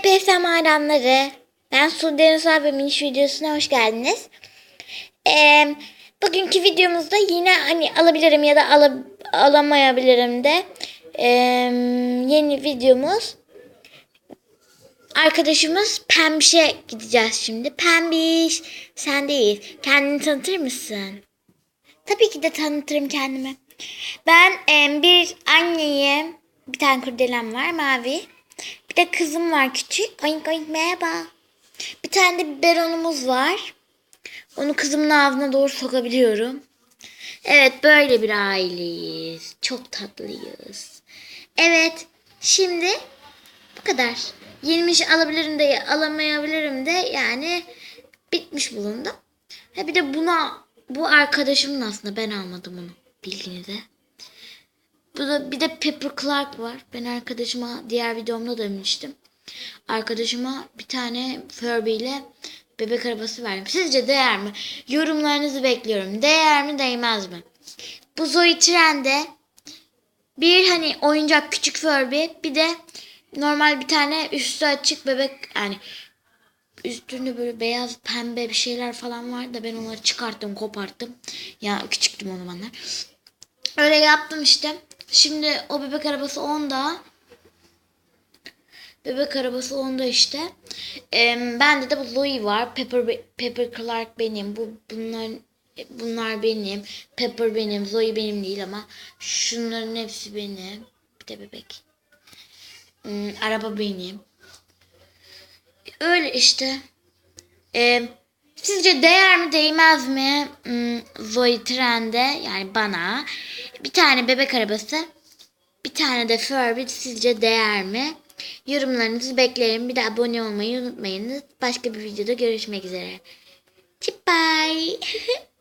TPS hayranları. Ben Sude Nusal ve Miniş videosuna hoş geldiniz. Ee, bugünkü videomuzda yine hani alabilirim ya da ala, alamayabilirim de ee, yeni videomuz. Arkadaşımız Pembiş'e gideceğiz şimdi. Pembiş sen değil. Kendini tanıtır mısın? Tabii ki de tanıtırım kendimi. Ben em, bir anneyim. Bir tane kurdelem var mavi. Bir de kızım var küçük. Oink oink merhaba. Bir tane de biberonumuz var. Onu kızımın ağzına doğru sokabiliyorum. Evet böyle bir aileyiz. Çok tatlıyız. Evet şimdi bu kadar. Yeni şey alabilirim de alamayabilirim de yani bitmiş bulundum. Ha bir de buna bu arkadaşımın aslında ben almadım onu bilginize. Bu da bir de Pepper Clark var. Ben arkadaşıma diğer videomda da demiştim. Arkadaşıma bir tane Furby ile bebek arabası verdim. Sizce değer mi? Yorumlarınızı bekliyorum. Değer mi değmez mi? Bu Zoe Trend'e bir hani oyuncak küçük Furby bir de normal bir tane üstü açık bebek yani üstünde böyle beyaz pembe bir şeyler falan var da ben onları çıkarttım koparttım. Ya küçüktüm o zamanlar. Öyle yaptım işte. Şimdi o bebek arabası onda. Bebek arabası onda işte. Ee, bende de bu Louis var. Pepper Pepper Clark benim. Bu bunlar bunlar benim. Pepper benim. Zoe benim değil ama şunların hepsi benim. Bir de bebek. Hmm, araba benim. Öyle işte. Ee, sizce değer mi değmez mi hmm, Zoe Trend'e yani bana bir tane bebek arabası bir tane de Furby sizce değer mi? Yorumlarınızı beklerim. Bir de abone olmayı unutmayınız. Başka bir videoda görüşmek üzere. Bye.